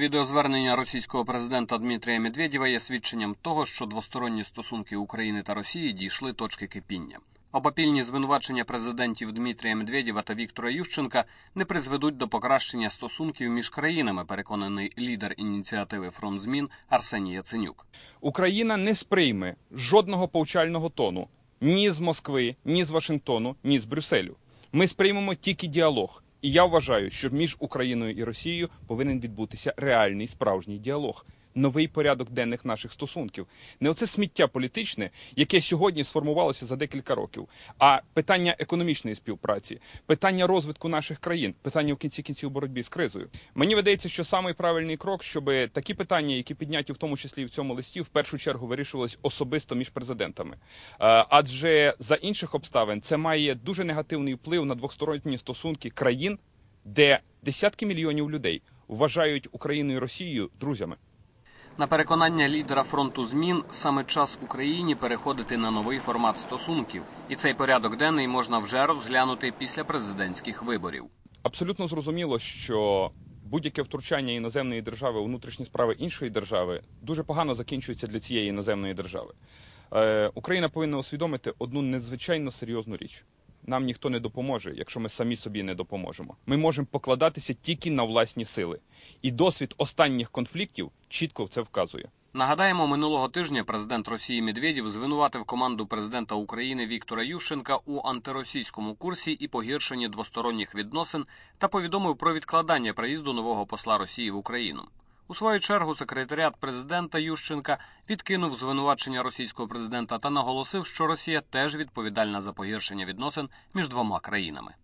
Відеозвернення російського президента Дмитрія Медведєва є свідченням того, що двосторонні стосунки України та Росії дійшли точки кипіння. Обопільні звинувачення президентів Дмитрія Медведєва та Віктора Ющенка не призведуть до покращення стосунків між країнами, переконаний лідер ініціативи Фронт змін Арсеній Яценюк. Україна не сприйме жодного повчального тону ні з Москви, ні з Вашингтону, ні з Брюсселю. Ми сприймемо тільки діалог. І я вважаю, що між Україною і Росією повинен відбутися реальний справжній діалог. Новий порядок денних наших стосунків, не оце сміття політичне, яке сьогодні сформувалося за декілька років, а питання економічної співпраці, питання розвитку наших країн, питання в кінці кінців боротьби з кризою. Мені видається, що самий правильний крок, щоб такі питання, які підняті в тому числі і в цьому листі, в першу чергу вирішувались особисто між президентами. Е, Адже за інших обставин це має дуже негативний вплив на двосторонні стосунки країн, де десятки мільйонів людей вважають Україну і Росію друзями. На переконання лідера фронту змін саме час Україні переходити на новий формат стосунків, і цей порядок денний можна вже розглянути після президентських виборів. Абсолютно зрозуміло, що будь-яке втручання іноземної держави у внутрішні справи іншої держави дуже погано закінчується для цієї іноземної держави. Е, Україна повинна усвідомити одну надзвичайно серйозну річ. Нам ніхто не допоможе, якщо ми самі собі не допоможемо. Ми можемо покладатися тільки на власні сили. І досвід останніх конфліктів чітко це вказує. Нагадаємо, минулого тижня президент Росії Медведєв звинуватив команду президента України Віктора Ющенка у антиросійському курсі і погіршенні двосторонніх відносин та повідомив про відкладання приїзду нового посла Росії в Україну. У свою чергу секретаріат президента Ющенка відкинув звинувачення російського президента та наголосив, що Росія теж відповідальна за погіршення відносин між двома країнами.